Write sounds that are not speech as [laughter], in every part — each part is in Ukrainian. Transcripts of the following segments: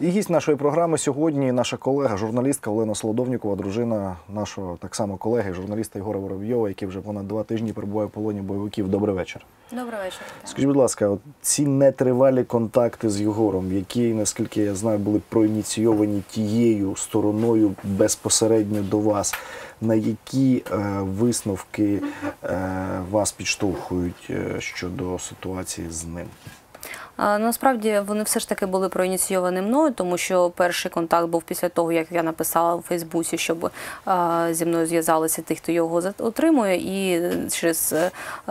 І гість нашої програми сьогодні наша колега, журналістка Олена Солодовнікова, дружина нашого так само колеги, журналіста Єгора Воробйова, який вже понад два тижні перебуває в полоні бойовиків. Добрий вечір. Добрий вечір. Скажіть, будь ласка, от ці нетривалі контакти з Єгором, які, наскільки я знаю, були проініційовані тією стороною безпосередньо до вас, на які е, висновки е, вас підштовхують е, щодо ситуації з ним? Насправді вони все ж таки були проініційовані мною, тому що перший контакт був після того, як я написала у Фейсбуці, щоб зі мною зв'язалися ті, хто його отримує, і через е,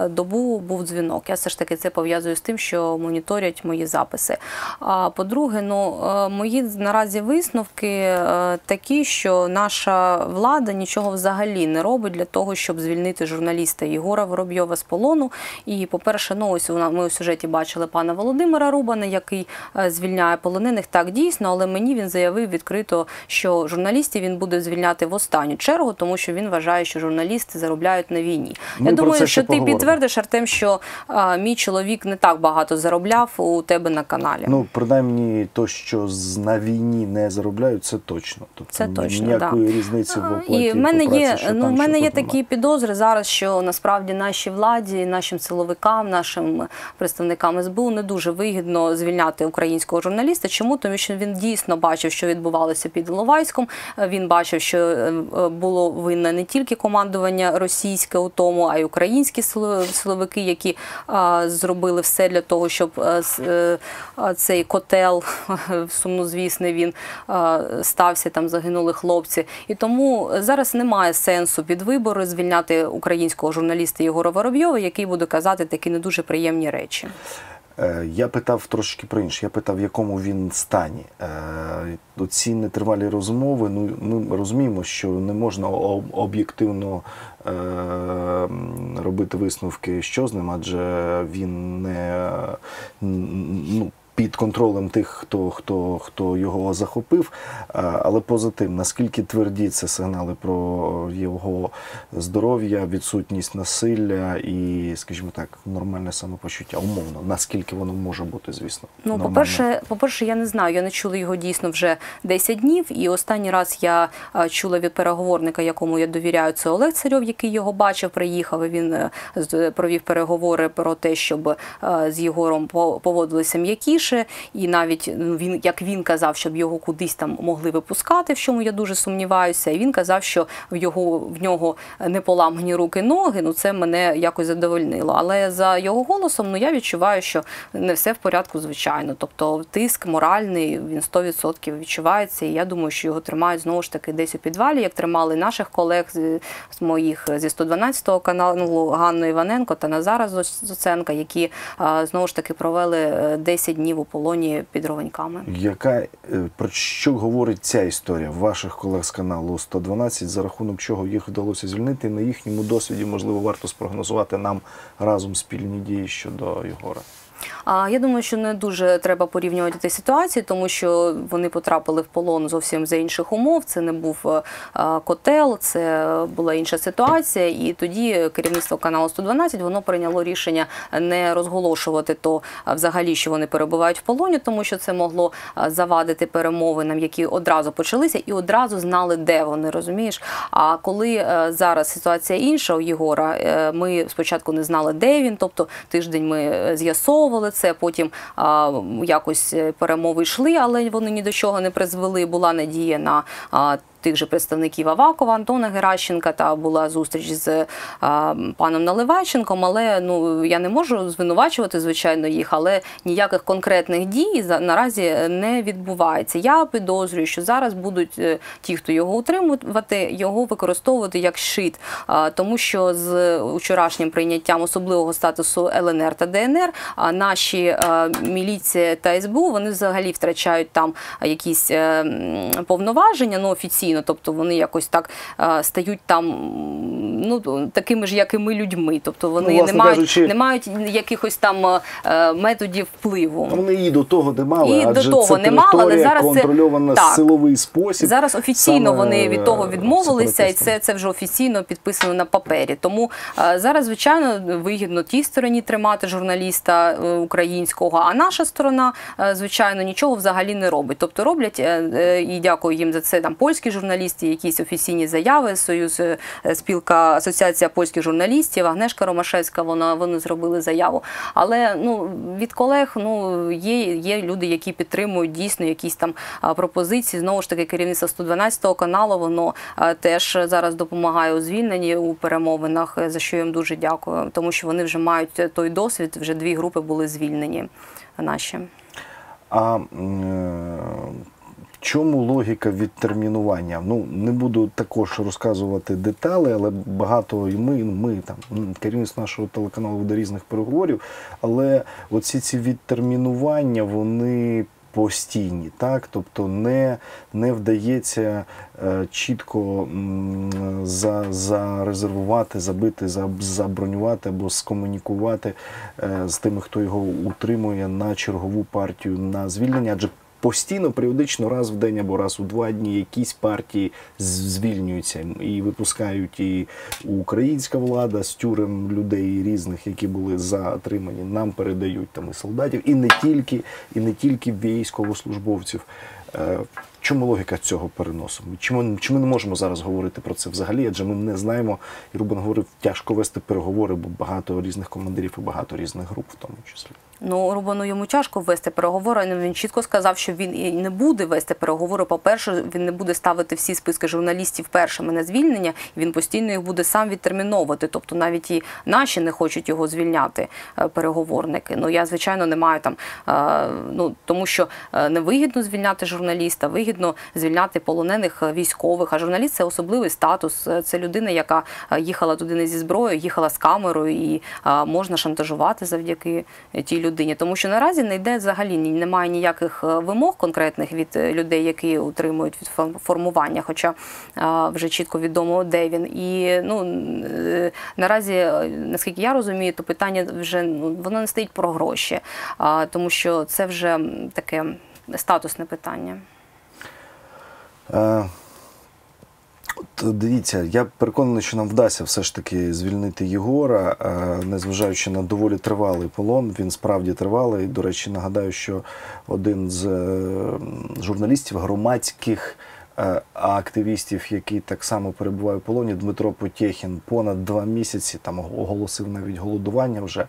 добу був дзвінок. Я все ж таки це пов'язую з тим, що моніторять мої записи. А по-друге, ну е, мої наразі висновки е, такі, що наша влада нічого взагалі не робить для того, щоб звільнити журналіста Єгора Воробйова з полону. І, по-перше, ну ось ми у сюжеті бачили пана Володимира Рубана, який е, звільняє полонених. Так дійсно, але мені він заявив відкрито, що журналістів він буде звільняти в останню чергу, тому що він вважає, що журналісти заробляють на війні. Ми Я думаю, що ти поговоримо. підтвердиш, Артем, що е, мій чоловік не так багато заробляв у тебе на каналі. Ну, принаймні, то, що на війні не заробляють, це точно. Тобто Це точно, ніякої да. різниці в оплаті І в мене є праці, що ну, в там, мене є такі підозри зараз, що насправді нашій владі, нашим силовикам, нашим представникам СБУ не дуже вигідно звільняти українського журналіста. Чому? Тому що він дійсно бачив, що відбувалося під Іловайськом. Е, Він бачив, що е, е, було винне не тільки командування російське у тому, а й українські сило- силовики, які зробили все для того, щоб цей котел [laughs] сумнозвісний він стався. Там загинули хлопці. І тому зараз немає сенсу під вибори звільняти українського журналіста Єгора Воробйова, який буде казати такі не дуже приємні речі. Е, Я питав трошки про інше. Я питав, в якому він стані. Е, Оці нетривалі розмови. Ну ми розуміємо, що не можна об'єктивно е, робити висновки, що з ним, адже він не ну. Під контролем тих, хто, хто, хто його захопив. Але поза тим, наскільки тверді це сигнали про його здоров'я, відсутність насилля і, скажімо так, нормальне самопочуття, умовно, наскільки воно може бути, звісно. Ну, по-перше, по-перше, я не знаю. Я не чула його дійсно вже 10 днів. І останній раз я чула від переговорника, якому я довіряю, це Олег Царьов, який його бачив, приїхав. і Він е, провів переговори про те, щоб е, з Єгором по- поводилися м'якіше. І навіть ну, він, як він казав, щоб його кудись там могли випускати, в чому я дуже сумніваюся. І він казав, що в його в нього не поламані руки, ноги. Ну це мене якось задовольнило. Але за його голосом, ну я відчуваю, що не все в порядку, звичайно. Тобто тиск моральний він 100% відчувається. І я думаю, що його тримають знову ж таки десь у підвалі, як тримали наших колег з, моїх зі 112-го каналу Ганну Іваненко та Назара Зоценка, які знову ж таки провели е, 10 днів у полоні під Ровеньками. Яка е, про що говорить ця історія ваших колег з каналу 112, за рахунок чого їх вдалося звільнити? На їхньому досвіді можливо варто спрогнозувати нам разом спільні дії щодо Єгора. А я думаю, що не дуже треба порівнювати ті ситуації, тому що вони потрапили в полон зовсім за інших умов. Це не був е, е, котел, це була інша ситуація. І тоді керівництво каналу 112 воно прийняло рішення не розголошувати то е, взагалі, що вони перебувають в полоні, тому що це могло завадити перемовинам, які одразу почалися, і одразу знали, де вони розумієш. А коли зараз ситуація інша у Єгора, ми спочатку не знали, де він, тобто тиждень ми е, з'ясовували це. Потім а, якось е, перемови йшли, але вони ні до чого не призвели. Була надія на а, тих же представників Авакова, Антона Геращенка та була зустріч з а, паном Наливайченком. Але ну я не можу звинувачувати, звичайно, їх, але ніяких конкретних дій наразі не відбувається. Я підозрюю, що зараз будуть е, ті, хто його утримувати, його використовувати як щит, тому що з вчорашнім прийняттям особливого статусу ЛНР та ДНР а, наші е, міліція та СБУ вони взагалі втрачають там якісь е, повноваження, ну офіційно офіційно, тобто вони якось так е, стають там ну, такими ж, як і ми людьми. Тобто вони Ну, не, мають, кажучи- не мають якихось там е, методів впливу. Вони і до того не мали, І до того це не мали, але зараз це- контрольована так. силовий спосіб. Зараз офіційно саме, вони від того е, відмовилися, і це, це вже офіційно підписано на папері. Тому е, зараз, звичайно, вигідно тій стороні тримати журналіста е, українського, а наша сторона, е, звичайно, нічого взагалі не робить. Тобто роблять е, е, і дякую їм за це. Там польські журналісти, якісь офіційні заяви. Союз е, спілка Асоціація польських журналістів, Агнешка Ромашевська. Вона вони зробили заяву. Але ну від колег ну є, є люди, які підтримують дійсно якісь там пропозиції. Знову ж таки, керівництво 112 каналу воно теж зараз допомагає у звільненні у перемовинах, е, за що їм дуже дякую, тому що вони вже мають той досвід. Вже дві групи були звільнені наші. А е, чому логіка відтермінування? Ну не буду також розказувати деталі, але багато і ми, ну, ми там керівництво нашого телеканалу веде різних переговорів. Але оці ці відтермінування вони. Постійні, так, тобто не, не вдається е, чітко за, зарезервувати, забити, за- забронювати або скомунікувати е, з тими, хто його утримує на чергову партію на звільнення, адже постійно, періодично, раз в день або раз у два дні якісь партії звільнюються і випускають і українська влада з тюрем людей різних, які були затримані, нам передають там і солдатів, і не тільки, і не тільки військовослужбовців. Чому логіка цього переносу? Чому, чому не можемо зараз говорити про це взагалі? Адже ми не знаємо, і Рубен говорив, тяжко вести переговори, бо багато різних командирів і багато різних груп, в тому числі. Ну, Рубану йому тяжко вести переговори. Він чітко сказав, що він і не буде вести переговори. По-перше, він не буде ставити всі списки журналістів першими на звільнення, і він постійно їх буде сам відтерміновувати. Тобто навіть і наші не хочуть його звільняти, е, переговорники. Ну я звичайно не маю там, е, ну тому що е, невигідно звільняти журналіста, вигідно звільняти полонених е, військових. А журналіст це особливий статус. Е, Це людина, яка е, їхала туди не зі зброєю, їхала з камерою, і можна шантажувати завдяки тій людині. Тому що наразі не йде взагалі немає ніяких вимог конкретних від людей, які утримують від фор- формування, хоча вже чітко відомо, де він. І ну наразі, наскільки я розумію, то питання вже ну, воно не стоїть про гроші, тому що це вже таке статусне питання. Е, От дивіться, я переконаний, що нам вдасться все ж таки звільнити Єгора, е, незважаючи на доволі тривалий полон. Він справді тривалий. До речі, нагадаю, що один з е, журналістів громадських. Е, Активістів, який так само перебуває в полоні, Дмитро Потєхін понад два місяці там оголосив навіть голодування вже.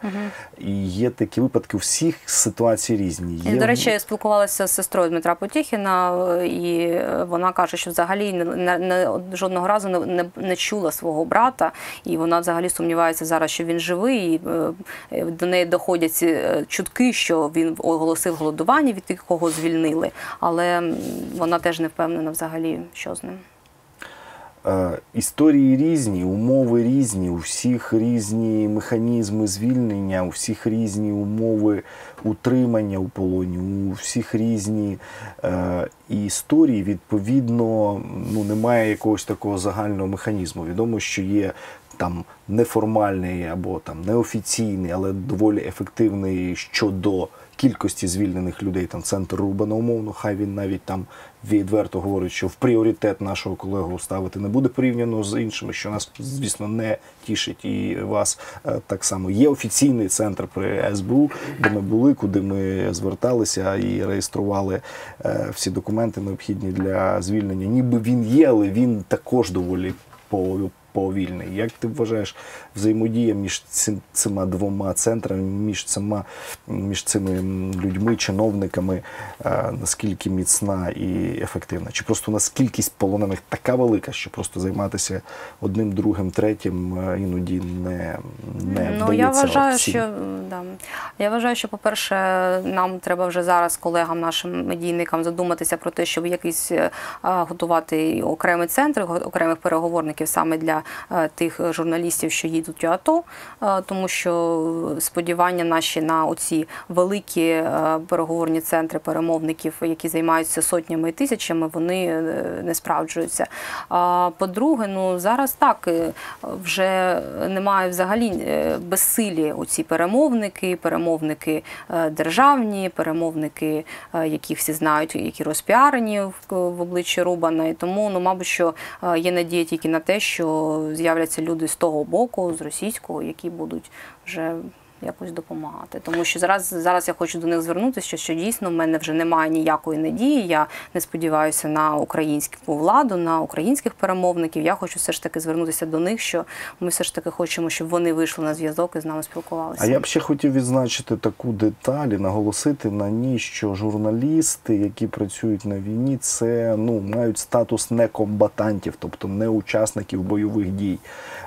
І є такі випадки. У всіх ситуації різні. І, Є до речі, я спілкувалася з сестрою Дмитра Потєхіна, і вона каже, що взагалі не, не, не- жодного разу не, не, не чула свого брата, і вона взагалі сумнівається зараз, що він живий. І, е, е, до неї доходять ці е, чутки, що він оголосив голодування, від якого звільнили. Але вона теж не впевнена взагалі, що з ним. Е, Історії різні, умови різні, у всіх різні механізми звільнення, у всіх різні умови утримання у полоні, у всіх різні е, історії. Відповідно, ну немає якогось такого загального механізму. Відомо, що є там неформальний або там неофіційний, але доволі ефективний щодо кількості звільнених людей. Там центр Рубана умовно, хай він навіть там відверто говорить, що в пріоритет нашого колегу ставити не буде порівняно з іншими, що нас, звісно, не тішить і вас е, так само. Є офіційний центр при СБУ, де ми були, куди ми зверталися і реєстрували е, всі документи необхідні для звільнення. Ніби він є, але він також доволі по повільний. Як ти вважаєш взаємодія між цим, цими двома центрами, між цими, між цими людьми, чиновниками, е, наскільки міцна і ефективна? Чи просто у нас кількість полонених така велика, що просто займатися одним, другим, третім е, іноді не, не Ну вдається? я вважаю, офіційно? що да. я вважаю, що по-перше, нам треба вже зараз колегам, нашим медійникам задуматися про те, щоб якийсь е, готувати окремий центр го- окремих переговорників саме для тих журналістів, що їдуть у АТО, е, тому що сподівання наші на оці великі е, переговорні центри перемовників, які займаються сотнями і тисячами, вони е, не справджуються. По-друге, ну зараз так е, вже немає взагалі е, безсилі оці перемовники, перемовники е, державні, перемовники, е, які всі знають, які розпіарені в, обличчі Рубана. І тому, ну, мабуть, що е, є надія тільки на те, що з'являться люди з того боку, з російського, які будуть вже. Якось допомагати, тому що зараз зараз я хочу до них звернутися, що, що дійсно в мене вже немає ніякої надії. Я не сподіваюся на українську владу, на українських перемовників. Я хочу все ж таки звернутися до них, що ми все ж таки хочемо, щоб вони вийшли на зв'язок і з нами спілкувалися. А я б ще хотів відзначити таку деталь і наголосити на ній, що журналісти, які працюють на війні, це ну мають статус некомбатантів, тобто не учасників бойових дій.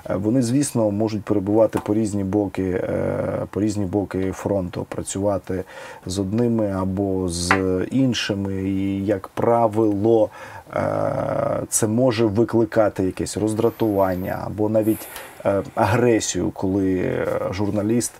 Е, Вони, звісно, можуть перебувати по різні боки, е, по різні боки фронту, працювати з одними або з іншими. І, як правило, е, це може викликати якесь роздратування або навіть е, агресію, коли е, журналіст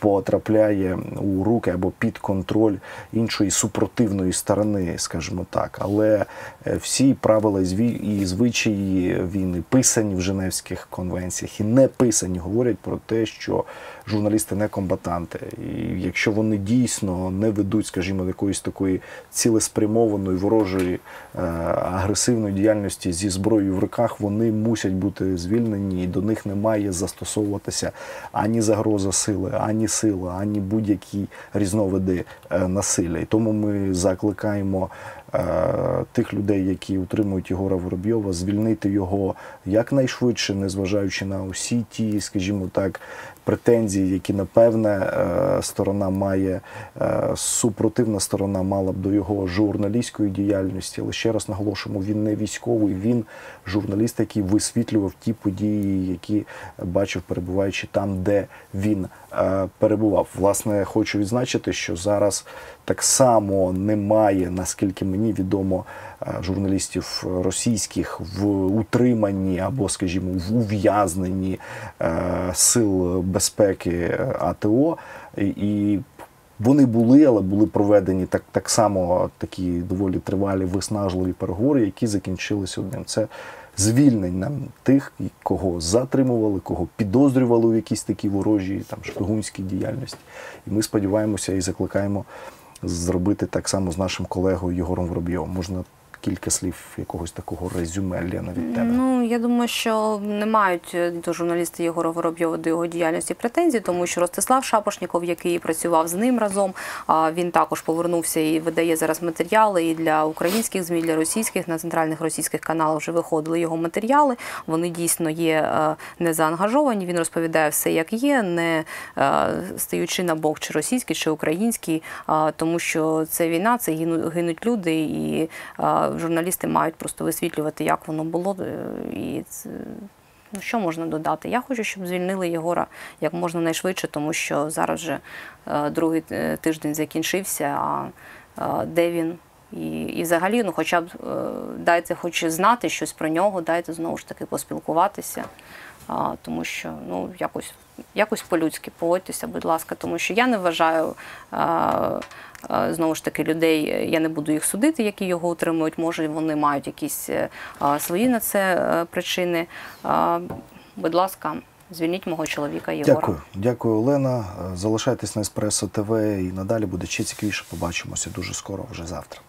потрапляє у руки або під контроль іншої супротивної сторони, скажімо так. Але всі правила і звичаї війни писані в Женевських конвенціях і не писані говорять про те, що журналісти не комбатанти. І якщо вони дійсно не ведуть, скажімо, якоїсь такої цілеспрямованої ворожої е, агресивної діяльності зі зброєю в руках, вони мусять бути звільнені, і до них не має застосовуватися ані загроза сили, ані сила, ані будь-які різновиди е, насилля. І тому ми закликаємо е, тих людей, які утримують Єгора Воробйова, звільнити його якнайшвидше, незважаючи на усі ті, скажімо так, претензії, які напевне е, сторона має, е, супротивна сторона мала б до його журналістської діяльності. Але ще раз наголошуємо, він не військовий, він журналіст, який висвітлював ті події, які бачив, перебуваючи там, де він е, перебував. Власне, хочу відзначити, що зараз так само немає, наскільки мені відомо, журналістів російських в утриманні або, скажімо, в ув'язненні е, сил безпеки е, АТО. І- вони були, але були проведені так, так само такі доволі тривалі виснажливі переговори, які закінчилися одним. Це звільнення тих, кого затримували, кого підозрювали у якійсь такій ворожій там шпигунській діяльності. І ми сподіваємося і закликаємо зробити так само з нашим колегою Єгором Воробйовим. Можна кілька слів якогось такого резюме Лена від тебе. Ну я думаю, що не мають е, до журналіста Єгора Воробйова до його діяльності претензій, тому що Ростислав Шапошніков, який працював з ним разом, він також повернувся і видає зараз матеріали і для українських змі, для російських на центральних російських каналах вже виходили його матеріали. Вони дійсно є е, не заангажовані. Він розповідає все, як є, не е, стаючи на бок чи російський, чи український, тому що це війна, це гинуть люди, і журналісти мають просто висвітлювати, як воно було. е, І це, ну, що можна додати? Я хочу, щоб звільнили Єгора як можна найшвидше, тому що зараз вже е, другий е, тиждень закінчився. А де він? І, і взагалі, ну, хоча б дайте хоч знати щось про нього, дайте знову ж таки поспілкуватися. А, тому що ну, якось, якось по-людськи поводьтеся, будь ласка, тому що я не вважаю. А, а, Знову ж таки, людей я не буду їх судити, які його утримують. Може, вони мають якісь е, а, свої на це е, причини. А, Будь ласка, звільніть мого чоловіка Єгора. Дякую, дякую, Олена. Е, Залишайтесь на Еспресо ТВ і надалі буде ще цікавіше. Побачимося дуже скоро, вже завтра.